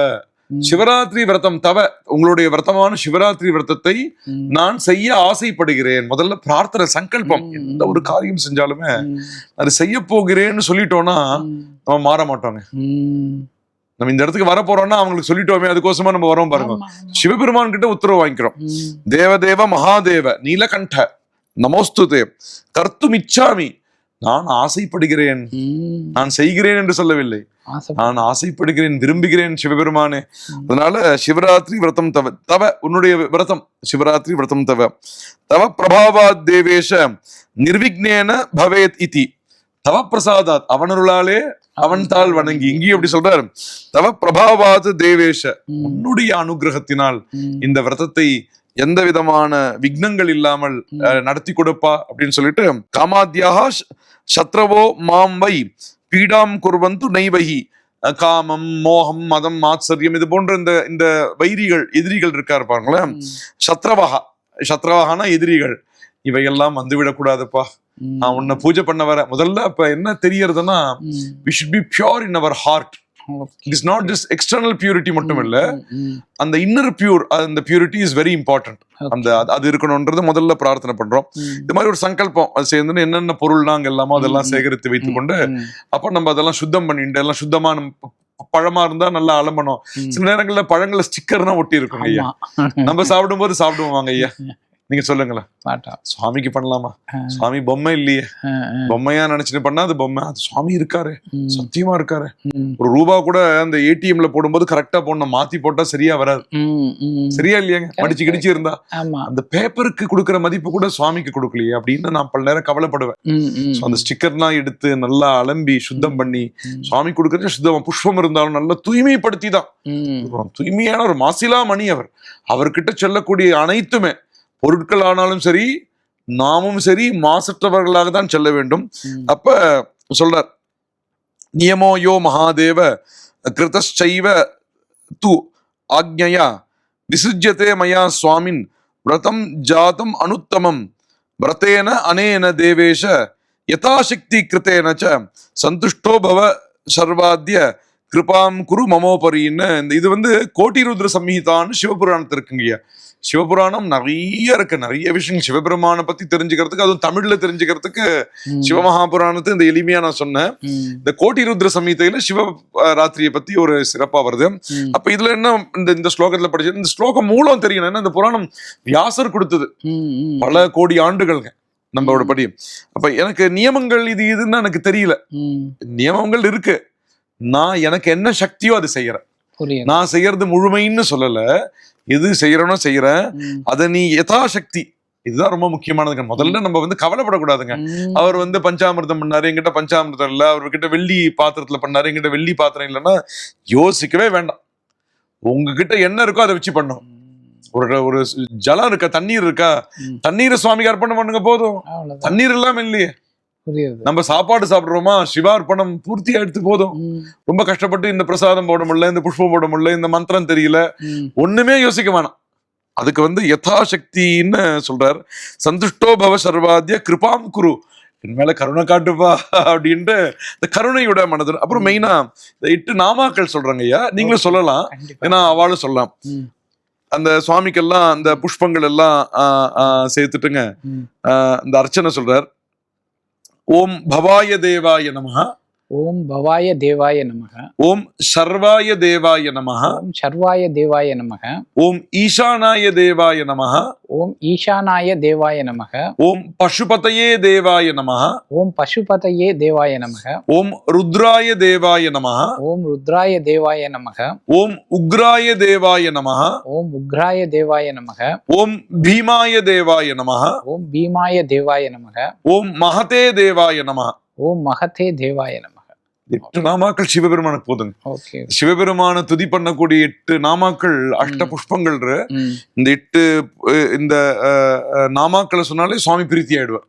சிவராத்திரி விரதம் தவ. உங்களுடைய விரதமான சிவராத்திரி விரதத்தை நான் செய்ய ஆசைப்படுகிறேன். முதல்ல பிரார்த்தனை சங்கல்பம். எந்த ஒரு காரியம் செஞ்சாலுமே அது செய்ய போகிறேன்னு சொல்லிட்டோம்னா நம்ம மாற மாட்டோங்க நம்ம இந்த இடத்துக்கு வர போறோம்னா அவங்களுக்கு சொல்லிட்டோமே அதுக்கோசமா நம்ம வரோம் பாருங்க. சிவபெருமான் கிட்ட உத்தரவு வாங்கிக்கிறோம். தேவதேவ மகாதேவ நீலகண்ட. நமோஸ்துதே கர்த்தும் இச்சாமி. நான் ஆசைப்படுகிறேன். நான் செய்கிறேன் என்று சொல்லவில்லை. நான் ஆசைப்படுகிறேன் விரும்புகிறேன் சிவபெருமானே. அதனால சிவராத்திரி விரதம் தவ தவ உன்னுடைய விரதம் சிவராத்திரி விரதம் தவ. தவ பிரபாவாத் தேவேஷ நிர்விக்னேன பவேத் இதி. தவ பிரசாதாத் அவனருளாலே அவன் தாள் வணங்கி. இங்கேயும் எப்படி சொல்றாரு. தவ பிரபாவாத் தேவேஷ உன்னுடைய அனுகிரகத்தினால் இந்த விரதத்தை எந்த விதமான விக்னங்கள் இல்லாமல் நடத்தி கொடுப்பா அப்படின்னு சொல்லிட்டு காமாத்யாக சத்ரவோ மாம் வை பீடாம் குர்வந்து நெய்வகி காமம் மோகம் மதம் மாத்சரியம் இது போன்ற இந்த இந்த வைரிகள் எதிரிகள் இருக்கா இருப்பாங்களேன் சத்ரவகா சத்ரவகானா எதிரிகள். இவையெல்லாம் வந்து விடக்கூடாதுப்பா நான் உன்னை பூஜை பண்ண வர முதல்ல அப்ப என்ன தெரியறதுன்னா we should be pure in our heart it is not just external purity மட்டும் இல்ல அந்த இன்னர் பியூர் அந்த பியூரிட்டி இஸ் வெரி இம்பார்ட்டன்ட் அந்த அது- இருக்கணும்ன்றது முதல்ல பிரார்த்தனை பண்றோம். இந்த மாதிரி ஒரு சங்கல்பம் அது சேர்ந்து என்னென்ன பொருள் நாங்க எல்லாமோ அதெல்லாம் சேகரித்து வைத்துக்கொண்டு அப்ப நம்ம அதெல்லாம் சுத்தம் பண்ணிட்டு எல்லாம் சுத்தமா நம்ம ப- ப- பழமா இருந்தா நல்லா அலம்பணும். சில நேரங்கள்ல பழங்கள்ல ஸ்டிக்கர் தான் ஒட்டி இருக்கும் ஐயா நம்ம சாப்பிடும்போது சாப்பிடுவாங்க ஐயா. நீங்க சொல்லுங்களேன். சுவாமிக்கு பண்ணலாமா? சுவாமி பொம்மை இல்லையே. பொம்மையா நினைச்சிட்டு பண்ணா அது பொம்மை. அது சுவாமி இருக்காரு. சத்தியமா இருக்காரு. ஒரு ரூபா கூட அந்த ஏடிஎம்ல போடும்போது கரெக்டா போடணும். மாத்தி போட்டா சரியா வராது. சரியா இல்லையாங்க? மடிச்சு கிடிச்சு இருந்தா. அந்த பேப்பருக்கு கொடுக்குற மதிப்பு கூட சுவாமிக்கு கொடுக்கலையே அப்படின்னு நான் பல நேரம் கவலைப்படுவேன். அந்த ஸ்டிக்கர்லாம் எடுத்து நல்லா அலம்பி சுத்தம் பண்ணி சுவாமி கொடுக்கறது சுத்தமா புஷ்பம் இருந்தாலும் நல்லா தூய்மைப்படுத்தி தான். தூய்மையான ஒரு மாசிலா மணி அவர். அவர்கிட்ட சொல்லக்கூடிய அனைத்துமே பொருட்கள் ஆனாலும் சரி நாமும் சரி மாசற்றவர்களாக தான் செல்ல வேண்டும். அப்ப சொல்றார் நியமோ யோ மகாதேவ கிருதச்சைவ து ஆக்ஞயா விசுஜ்யதே மயா சுவாமின் விரதம் ஜாதம் அனுத்தமம் விரதேன அனேன தேவேஷ யதாசக்தி கிருத்தேன ச சந்துஷ்டோ பவ சர்வாத்ய கிருபாம் குரு மமோபரின்னு இந்த இது வந்து கோட்டி ருத்ர சம்ஹிதான்னு சிவபுராணத்து இருக்குங்கய்யா சிவபுராணம் நிறைய இருக்கு நிறைய விஷயம் சிவபெருமானை பத்தி தெரிஞ்சுக்கிறதுக்கு அதுவும் தமிழ்ல தெரிஞ்சுக்கிறதுக்கு சிவமகாபுராணத்தை இந்த எளிமையா நான் சொன்னேன். இந்த கோட்டி ருத்ர சம்ஹிதையில சிவ ராத்திரியை பத்தி ஒரு சிறப்பா வருது. அப்ப இதுல என்ன இந்த இந்த ஸ்லோகத்துல படிச்சது? இந்த ஸ்லோகம் மூலம் தெரியணும் ஏன்னா இந்த புராணம் வியாசர் கொடுத்தது. பல கோடி ஆண்டுகள்ங்க நம்மளோட படி. அப்ப எனக்கு நியமங்கள் இது இதுன்னு எனக்கு தெரியல. நியமங்கள் இருக்கு. நான் எனக்கு என்ன சக்தியோ அது செய்யறேன் நான் செய்யறது முழுமைன்னு சொல்லல. எது செய்யறனோ செய்யறேன். அதை நீ யதாசக்தி. இதுதான் ரொம்ப முக்கியமானதுங்க. முதல்ல நம்ம வந்து கவலைப்படக்கூடாதுங்க. அவர் வந்து பஞ்சாமிர்தம் பண்ணாரு என்கிட்ட பஞ்சாமிர்தம் இல்ல. அவர்கிட்ட வெள்ளி பாத்திரத்துல பண்ணாரு என்கிட்ட வெள்ளி பாத்திரம் இல்லைன்னா யோசிக்கவே வேண்டாம். உங்ககிட்ட என்ன இருக்கோ அதை வச்சு பண்ணும். ஒரு ஒரு ஜலம் இருக்கா தண்ணீர் இருக்கா. தண்ணீரை சுவாமிக்கு அர்ப்பணம் பண்ணுங்க போதும். தண்ணீர் இல்லாம இல்லையே. நம்ம சாப்பாடு சாப்பிடுறோமா? சிவார்ப்பணம் பூர்த்தி எடுத்து போதும். ரொம்ப கஷ்டப்பட்டு இந்த பிரசாதம் போட முடியல இந்த புஷ்பம் போட முடியல இந்த மந்திரம் தெரியல. ஒண்ணுமே யோசிக்க வேணாம். அதுக்கு வந்து யதாசக்தின்னு சொல்றார். சந்துஷ்டோ பவ சர்வாத்திய கிருபாம் குரு. என் மேல கருணை காட்டுப்பா அப்படின்ட்டு இந்த கருணையோட மனது. அப்புறம் மெயினா இந்த எட்டு நாமாக்கள் சொல்றாங்க ஐயா. நீங்களும் சொல்லலாம். ஏன்னா அவளும் சொல்லலாம். அந்த சுவாமிக்கெல்லாம் அந்த புஷ்பங்கள் எல்லாம் சேர்த்துட்டுங்க. இந்த அர்ச்சனை சொல்றார். ஓம் பவாய தேவாய நமகா ஓம் பவாய தேவாய நமக ஓம் சர்வாய தேவாய நமஹ ஓம் சர்வாய தேவாய நமக ஓம் ஈசானாய தேவாய நமஹ ஓம் ஈசானாய தேவாய நமக ஓம் பசுபதயே தேவாய நமஹ ஓம் பசுபதயே தேவாய நமக ஓம் ருத்ராய தேவாய நமஹ ஓம் ருத்ராய தேவாய நமக ஓம் உக்ராய தேவாய நமஹ ஓம் உக்ராய தேவாய நமக ஓம் பீமாய தேவாய நமஹ ஓம் பீமாய தேவாய நமக ஓம் மகதே தேவாய நமஹ ஓம் மகதே தேவாய நமக எட்டு நாமாக்கள் சிவபெருமானுக்கு போதுங்க. சிவபெருமான துதி பண்ணக்கூடிய எட்டு நாமாக்கள் அஷ்ட. புஷ்பங்கள் இந்த எட்டு இந்த நாமாக்களை சொன்னாலே சுவாமி பிரீத்தி ஆயிடுவார்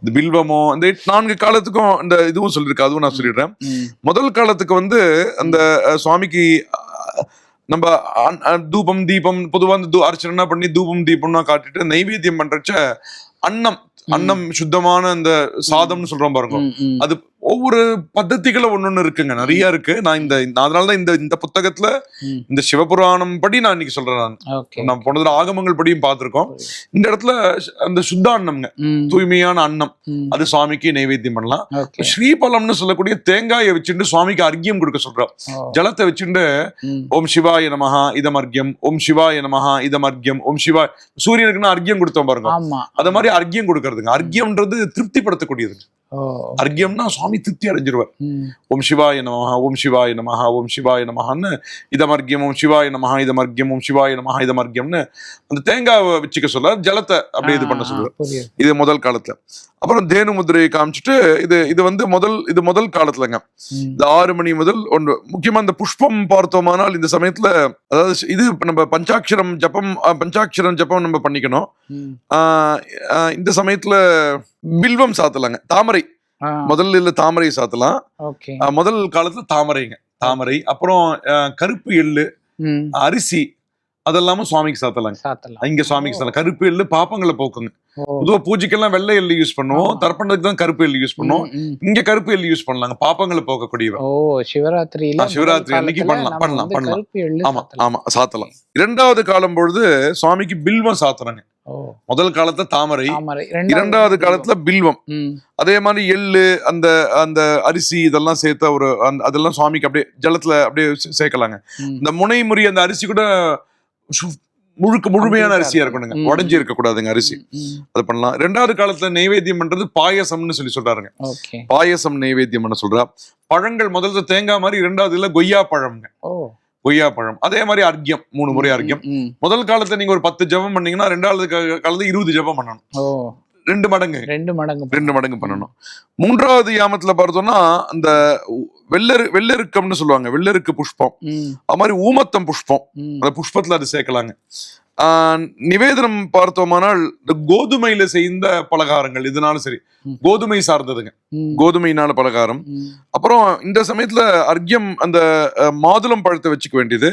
இந்த பில்வமோ இந்த நான்கு காலத்துக்கும் இந்த இதுவும் சொல்லியிருக்கு அதுவும் நான் சொல்லிடுறேன். முதல் காலத்துக்கு வந்து அந்த சுவாமிக்கு நம்ம தூபம் தீபம் பொதுவா அந்த அர்ச்சனை பண்ணி தூபம் தீபம்னா காட்டிட்டு நைவேத்தியம் பண்றச்ச அன்னம் அன்னம் சுத்தமான அந்த சாதம்னு சொல்றோம் பாருங்க. அது ஒவ்வொரு பద్ధதிகளும் ஒன்னொன்னு இருக்குங்க. நிறைய இருக்கு. நான் இந்த அதனாலதான் இந்த இந்த புத்தகத்துல. இந்த சிவபுராணம் படி நான் இன்னைக்கு சொல்றேன் நான். நான் போனதுல ஆகமங்கள் படியும் பார்த்திருக்கோம். இந்த இடத்துல அந்த சுத்த அன்னம்ங்க. தூய்மையான அன்னம். அது சுவாமிக்கு நைவேத்தியம் பண்ணலாம். ஸ்ரீபலம்னு சொல்லக்கூடிய தேங்காயை வச்சுட்டு சுவாமிக்கு அர்க்கியம் கொடுக்க சொல்றோம். ஜலத்தை வச்சுட்டு ஓம் சிவாய நமஹா இதம் அர்க்கியம். ஓம் சிவாய நமஹா இதம் அர்க்கியம். ஓம் சிவாய் சூரியனுக்குன்னு அர்க்கியம் கொடுத்தோம் பாருங்க. அத மாதிரி அர்க்கியம் கொடுக்கறதுங்க. அர்க்கியம்ன்றது திருப்திப்படுத்தக்கூடியது. அர்க்கியம்னா சுவாமி திருப்தி அடைஞ்சிருவார். ஓம் சிவாய நமஹ ஓம் சிவாய நமஹ ஓம் சிவாய நமஹன்னு இதமர்க்கியம் ஓம் சிவாய நமஹ இதமர்க்கியம் ஓம் சிவாய நமஹ இதமர்க்கியம்னு அந்த தேங்காவை வச்சுக்க சொல்ல ஜலத்தை அப்படியே இது பண்ண புரியுது. இது முதல் காலத்துல. அப்புறம் தேனு முதிரையை காமிச்சிட்டு இது இது வந்து முதல் இது முதல் காலத்துலங்க. இந்த ஆறு மணி முதல் ஒன்று முக்கியமா இந்த புஷ்பம் பார்த்தோமானால் இந்த சமயத்துல அதாவது இது நம்ம பஞ்சாட்சரம் ஜபம் பஞ்சாட்சரம் ஜபம் நம்ம பண்ணிக்கணும். இந்த சமயத்துல பில்வம் சாத்தலாங்க. தாமரை. முதல்ல இல்ல தாமரை சாத்தலாம். முதல் காலத்துல தாமரைங்க. தாமரை அப்புறம் கருப்பு எள்ளு அரிசி அதெல்லாமும் சுவாமிக்கு சாத்தலாங்க. இங்க சுவாமிக்கு சாத்தலாம். கருப்பு எள்ளு பாப்பங்களை போக்குங்க. ஓ, பொதுவா பூஜைக்கெல்லாம் வெள்ளை எள்ளு யூஸ் பண்ணுவோம். தர்ப்பணத்துக்கு தான் கருப்பு எள்ளு யூஸ் பண்ணுவோம். இங்க கருப்பு எள்ளு யூஸ் பண்ணலாங்க. பாப்பங்களை போக்கக்கூடியவ. ஓ சிவராத்திரி முதல் அன்னைக்கு பண்ணலாம், பண்ணலாம், பண்ணலாம். ஆமா. ஆமா சாத்தலாம். இரண்டாவது காலம் பொழுது சுவாமிக்கு பில்வம் சாத்துறாங்க முதல் காலத்துல தாமரை இரண்டாவது காலத்துல பில்வம். அதே மாதிரி எள்ளு அந்த அந்த அரிசி இதெல்லாம் சேர்த்த ஒரு அதெல்லாம் சுவாமிக்கு அப்படியே ஜலத்துல அப்படியே சேர்க்கலாங்க. இந்த முனை முறி அந்த அரிசி கூட முழுக்க முழுமையான அரிசியா. இருக்கணுங்க. உடஞ்சி இருக்க கூடாதுங்க அரிசி. அது பண்ணலாம். ரெண்டாவது காலத்துல நெய்வேத்தியம் பண்றது பாயசம்னு சொல்லி சொல்றாருங்க. பாயசம் நெய்வேத்தியம் பண்ண சொல்றா. பழங்கள் முதல்ல தேங்காய் மாதிரி இரண்டாவதுல கொய்யா பழம்ங்க. கொய்யா பழம் அதே மாதிரி அர்க்கியம் மூணு முறை அர்க்கியம். முதல் காலத்துல நீங்க ஒரு பத்து ஜெபம் பண்ணீங்கன்னா ரெண்டாவது காலத்துல இருபது ஜெபம் பண்ணணும். ரெண்டு மடங்கு. ரெண்டு மடங்கு ரெண்டு மடங்கு பண்ணணும். மூன்றாவது யாமத்துல பார்த்தோம்னா அந்த வெள்ளரு வெள்ளருக்கம்னு சொல்லுவாங்க. வெள்ளருக்கு புஷ்பம். அது மாதிரி ஊமத்தம் புஷ்பம். அந்த புஷ்பத்துல அது சேர்க்கலாங்க. நிவேதனம் பார்த்தோமானால் இந்த கோதுமையில செய்த பலகாரங்கள் இதனாலும் சரி. கோதுமை சார்ந்ததுங்க. கோதுமையினால பலகாரம். அப்புறம் இந்த சமயத்துல அர்க்கியம் அந்த மாதுளம் பழத்தை வச்சுக்க வேண்டியது.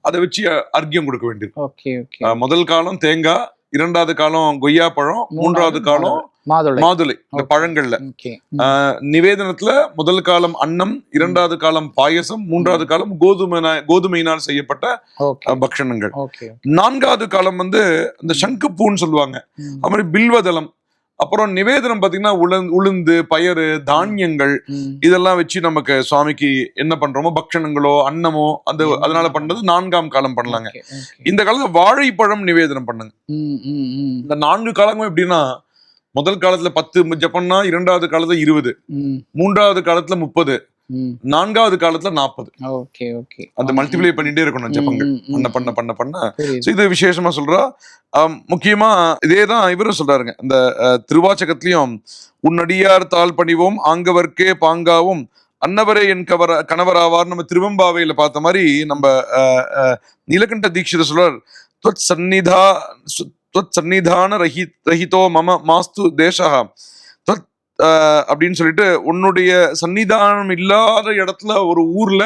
அதை வச்சு அர்க்கியம் கொடுக்க வேண்டியது. முதல் காலம் தேங்காய் இரண்டாவது காலம் கொய்யா பழம் மூன்றாவது காலம் மாதுளை. மாதுளை இந்த. பழங்கள்ல. நிவேதனத்துல முதல் காலம் அன்னம் இரண்டாவது காலம் பாயசம் மூன்றாவது காலம் கோதுமை கோதுமையினால் செய்யப்பட்ட பக்ஷணங்கள். நான்காவது காலம் வந்து இந்த சங்குப்பூன்னு சொல்லுவாங்க. அது மாதிரி பில்வதளம் அப்புறம் நிவேதனம் பாத்தீங்கன்னா உளுந்து உளுந்து பயறு தானியங்கள். இதெல்லாம் வச்சு நமக்கு சுவாமிக்கு என்ன பண்றோமோ பக்ஷணங்களோ அன்னமோ அந்த அதனால பண்றது நான்காம் காலம் பண்ணலாங்க. இந்த காலத்துல வாழைப்பழம் நிவேதனம் பண்ணுங்க இந்த நான்கு காலமும் எப்படின்னா முதல் காலத்துல பத்து ஜப்பம்னா இரண்டாவது காலத்துல இருபது மூன்றாவது காலத்துல முப்பது. நான்காவது காலத்துல நாற்பது. ஓகே அந்த மல்டிபிளை பண்ணிட்டே இருக்கணும் ஜபங்கள் பண்ண பண்ண பண்ண பண்ண. இது விசேஷமா சொல்றா முக்கியமா இதேதான் இவரும் சொல்றாருங்க. இந்த திருவாச்சகத்திலையும் உன்னடியார் தாழ் பணிவோம் ஆங்கவர்க்கே பாங்காவும் அன்னவரே என் கவர கணவராவார் நம்ம திருவம்பாவையில் பார்த்த மாதிரி நம்ம நீலகண்ட தீட்சித சொல்றார் தொத் சந்நிதா தொத் சந்நிதான ரஹி ரஹிதோ மம மாஸ்து தேசா அப்படின்னு சொல்லிட்டு உன்னுடைய சன்னிதானம் இல்லாத இடத்துல ஒரு ஊர்ல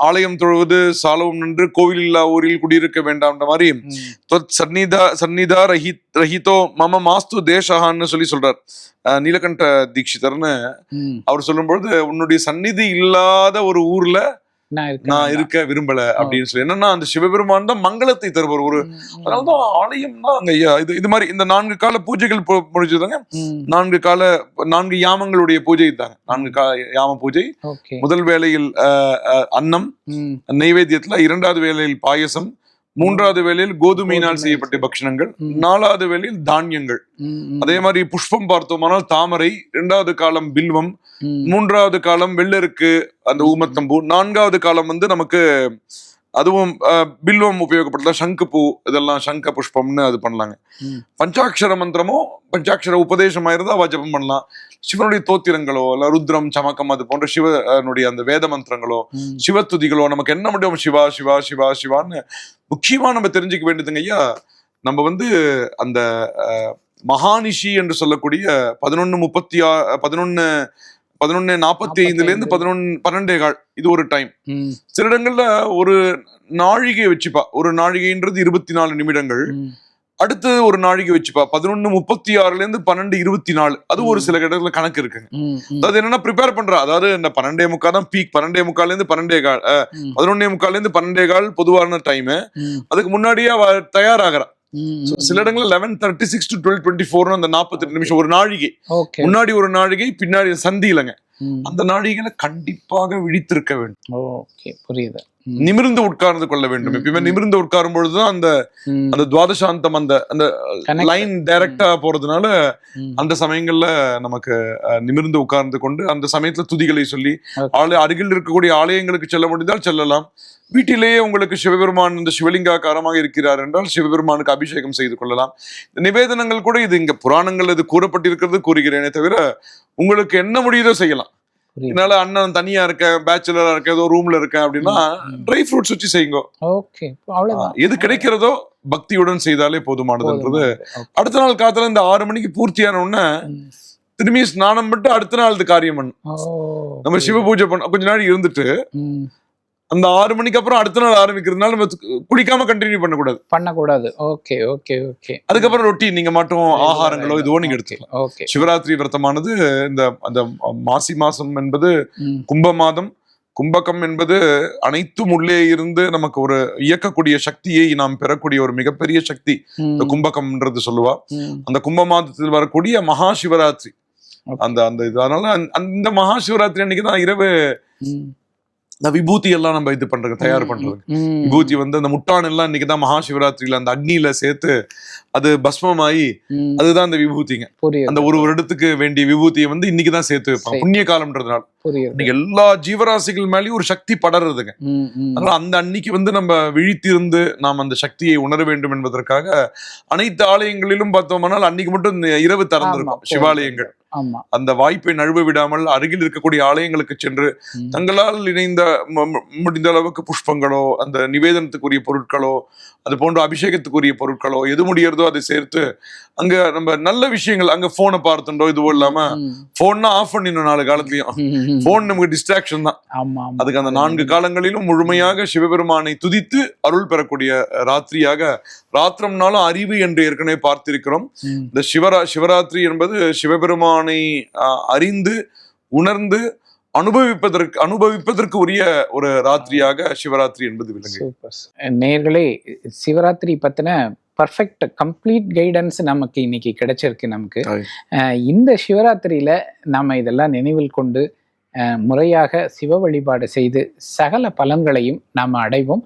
ஆலயம் தொழுவது சாலவும் நின்று கோவில் இல்லா ஊரில் குடியிருக்க வேண்டாம்ன்ற மாதிரி சந்நிதா சந்நிதா ரஹித் ரஹிதோ மம மாஸ்து தேசகான்னு சொல்லி சொல்றார் நீலகண்ட தீட்சிதர்னு. அவர் சொல்லும்பொழுது உன்னுடைய சந்நிதி இல்லாத ஒரு ஊர்ல நான் இருக்க விரும்பல அப்படின்னு சொல்லி. என்னன்னா அந்த சிவபெருமான் தான் மங்களத்தை தருவார் ஒரு அதனாலதான் ஆலயம் தான் அங்க இது இது மாதிரி இந்த நான்கு கால பூஜைகள் பு- முடிஞ்சதுங்க. ம். நான்கு கால நான்கு யாமங்களுடைய பூஜை தாங்க நான்கு கா யாம பூஜை. முதல் வேளையில் அன்னம். ம், நைவேத்தியத்துல இரண்டாவது வேளையில் பாயசம். மூன்றாவது வேளையில் கோதுமையினால் கோதுமை செய்யப்பட்ட பக்ஷணங்கள். நாலாவது வேளையில் தானியங்கள். அதே மாதிரி புஷ்பம் பார்த்தோமானால் தாமரை இரண்டாவது காலம் பில்வம். மூன்றாவது காலம் வெள்ளருக்கு அந்த ஊமத்தம்பூ நான்காவது காலம் வந்து நமக்கு அதுவும் பில்வம் உபயோகப்படுத்தலாம் சங்கு பூ இதெல்லாம் சங்க புஷ்பம்னு அது பண்ணலாங்க. பஞ்சாட்சர மந்திரமோ பஞ்சாட்சர உபதேசமா இருந்தா அவ ஜபம் பண்ணலாம் சிவனுடைய தோத்திரங்களோ இல்ல ருத்ரம் சமக்கம் அது போன்ற சிவனுடைய அந்த வேத மந்திரங்களோ. சிவத்துதிகளோ நமக்கு என்ன முடியும் சிவா சிவா சிவா சிவான்னு முக்கியமா நம்ம தெரிஞ்சுக்க வேண்டியதுங்க ஐயா நம்ம வந்து அந்த மகானிஷி என்று சொல்லக்கூடிய பதினொன்னு முப்பத்தி ஆ பதினொன்னு பதினொன்னு நாற்பத்தி ஐந்துல இருந்து பதினொன்னு பன்னெண்டே கால். இது ஒரு டைம் சில இடங்கள்ல ஒரு நாழிகை வச்சுப்பா. ஒரு நாழிகைன்றது இருபத்தி நாலு நிமிடங்கள். அடுத்து ஒரு நாழிகை வச்சுப்பா. பதினொன்னு முப்பத்தி ஆறுல இருந்து பன்னெண்டு இருபத்தி நாலு அது ஒரு சில இடத்துல கணக்கு இருக்குங்க. அதாவது என்னன்னா ப்ரிப்பேர் பண்றா. அதாவது இந்த பன்னெண்டே முக்கால் தான் பீக் பன்னெண்டே முக்கால்ல இருந்து பன்னெண்டே கால். பதினொன்னே முக்கால்ல இருந்து பன்னெண்டே கால் பொதுவான டைம் அதுக்கு முன்னாடியே அவ தயாராகிறா. சில இடங்கள்ல eleven thirty six to twelve twenty ஃபோர்னு அந்த நாற்பத்தெட்டு நிமிஷம் ஒரு நாழிகை முன்னாடி ஒரு நாழிகை பின்னாடி சந்தி இல்லைங்க. அந்த நாழிகையில கண்டிப்பாக விழித்திருக்க வேண்டும் ஓகே புரியுது நிமிர்ந்து உட்கார்ந்து கொள்ள வேண்டும் எப்பயுமே. நிமிர்ந்து உட்காரும் பொழுதுதான் அந்த. அந்த துவாதசாந்தம் அந்த அந்த. லைன் டைரக்டா போறதுனால. அந்த சமயங்கள்ல நமக்கு நிமிர்ந்து உட்கார்ந்து கொண்டு அந்த சமயத்துல துதிகளை சொல்லி. ஆலய அருகில் இருக்கக்கூடிய ஆலயங்களுக்கு செல்ல முடிந்தால் செல்லலாம் வீட்டிலேயே உங்களுக்கு சிவபெருமான் இந்த சிவலிங்காக்காரமாக இருக்கிறார் என்றால் சிவபெருமானுக்கு அபிஷேகம் செய்து கொள்ளலாம் நிவேதனங்கள் கூட இது இங்க புராணங்கள் இது கூறப்பட்டிருக்கிறது கூறுகிறேனே தவிர உங்களுக்கு என்ன முடியுதோ செய்யலாம். என்னால அண்ணன் தனியா இருக்கேன் பேச்சுலரா இருக்கேன் ஏதோ ரூம்ல இருக்கேன் அப்படின்னா. ட்ரை ஃப்ரூட்ஸ் வச்சு செய்யுங்க ஓகே அவ்வளவுதான் எது கிடைக்கிறதோ பக்தியுடன் செய்தாலே போதுமானதுன்றது. அடுத்த நாள் காலத்துல இந்த ஆறு மணிக்கு பூர்த்தியான உடனே. திரும்பி ஸ்நானம் பண்ணிட்டு அடுத்த நாள் காரியம் பண்ணும் நம்ம. சிவ பூஜை பண்ண கொஞ்ச நாள் இருந்துட்டு. அந்த ஆறு மணிக்கு அப்புறம் அடுத்த நாள் ஆரம்பிக்கிறதுனால நம்ம குடிக்காம கண்டினியூ பண்ணக்கூடாது. பண்ணக்கூடாது. ஓகே ஓகே ஓகே அதுக்கப்புறம் ரொட்டி நீங்க மட்டும் ஆகாரங்களோ இதுவோ நீங்க எடுத்துக்கலாம். ஓகே சிவராத்திரி விரதமானது இந்த அந்த மாசி மாசம் என்பது கும்ப மாதம் கும்பகம் என்பது அனைத்தும் உள்ளே இருந்து நமக்கு ஒரு இயக்கக்கூடிய சக்தியை நாம் பெறக்கூடிய ஒரு மிகப்பெரிய சக்தி. இந்த கும்பகம்ன்றது சொல்லுவா. அந்த கும்ப மாதத்தில் வரக்கூடிய மகா சிவராத்திரி. அந்த அந்த இது அதனால அந்த- மகா சிவராத்திரி அன்னைக்கு தான் இரவு இந்த விபூதி எல்லாம் நம்ம இது பண்றது தயார் பண்றது. விபூதி வந்து அந்த முட்டான் எல்லாம் இன்னைக்கு தான் மகா சிவராத்திரியில அந்த அக்னியில சேர்த்து அது பஸ்மமாயி அதுதான் அந்த விபூதிங்க. அந்த ஒரு வருடத்துக்கு வேண்டிய விபூதியை வந்து இன்னைக்கு தான் சேர்த்து வைப்பாங்க. புண்ணிய காலம்ன்றதுனால இன்னைக்கு எல்லா ஜீவராசிகள் மேலயும் ஒரு சக்தி ம். அதனால அந்த அன்னைக்கு வந்து நம்ம விழித்திருந்து நாம் அந்த சக்தியை உணர வேண்டும் என்பதற்காக அனைத்து ஆலயங்களிலும் பார்த்தோம்னால் அன்னைக்கு மட்டும் இந்த இரவு திறந்திருக்கும். சிவாலயங்கள். அந்த வாய்ப்பை நழுவ விடாமல் அருகில் இருக்கக்கூடிய ஆலயங்களுக்கு சென்று. தங்களால் இணைந்த முடிந்த அளவுக்கு புஷ்பங்களோ அந்த நிவேதனத்துக்குரிய பொருட்களோ அது போன்ற அபிஷேகத்துக்குரிய பொருட்களோ எது முடியறதோ அதை சேர்த்து அங்க நம்ம நல்ல விஷயங்கள் அங்க போனை பார்த்துட்டோ இதுவோ இல்லாம போன்னா ஆஃப் பண்ணிடணும் நாலு காலத்துலயும். போன் நமக்கு டிஸ்ட்ராக்ஷன் தான். அதுக்கு அந்த நான்கு காலங்களிலும் முழுமையாக சிவபெருமானை துதித்து அருள் பெறக்கூடிய ராத்திரியாக ராத்திரம்னாலும் அறிவு என்று ஏற்கனவே பார்த்திருக்கிறோம். இந்த சிவரா சிவராத்திரி என்பது சிவபெருமானை அறிந்து உணர்ந்து அனுபவிப்பதற்கு அனுபவிப்பதற்கு உரிய ஒரு ராத்திரியாக சிவராத்திரி என்பது விளங்கு நேர்களே சிவராத்திரி பத்தின பர்ஃபெக்ட் கம்ப்ளீட் கைடன்ஸ் நமக்கு இன்னைக்கு கிடைச்சிருக்கு நமக்கு. இந்த சிவராத்திரியில நாம இதெல்லாம் நினைவில் கொண்டு முறையாக சிவ வழிபாடு செய்து சகல பலன்களையும் நாம் அடைவோம்.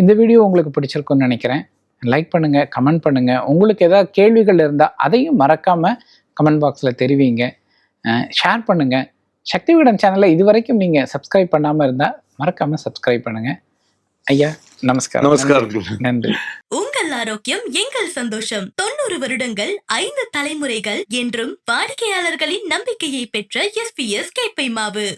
இந்த வீடியோ உங்களுக்கு பிடிச்சிருக்கும்னு நினைக்கிறேன். லைக் பண்ணுங்க கமெண்ட் பண்ணுங்க. உங்களுக்கு ஏதாவது கேள்விகள் இருந்தால் அதையும் மறக்காம கமெண்ட் பாக்ஸில் தெரிவிங்க. ஷேர் பண்ணுங்க. சக்தி விகடன் சேனலை இது வரைக்கும் நீங்கள் சப்ஸ்கிரைப் பண்ணாமல் இருந்தால் மறக்காம சப்ஸ்கிரைப் பண்ணுங்க. ஐயா நமஸ்காரம். நமஸ்காரம். நன்றி. உங்கள் ஆரோக்கியம் எங்கள் சந்தோஷம். தொண்ணூறு வருடங்கள் ஐந்து தலைமுறைகள் என்றும் வாடிக்கையாளர்களின் நம்பிக்கையை பெற்ற எஸ்பிஎஸ் கேப்பை மாவு.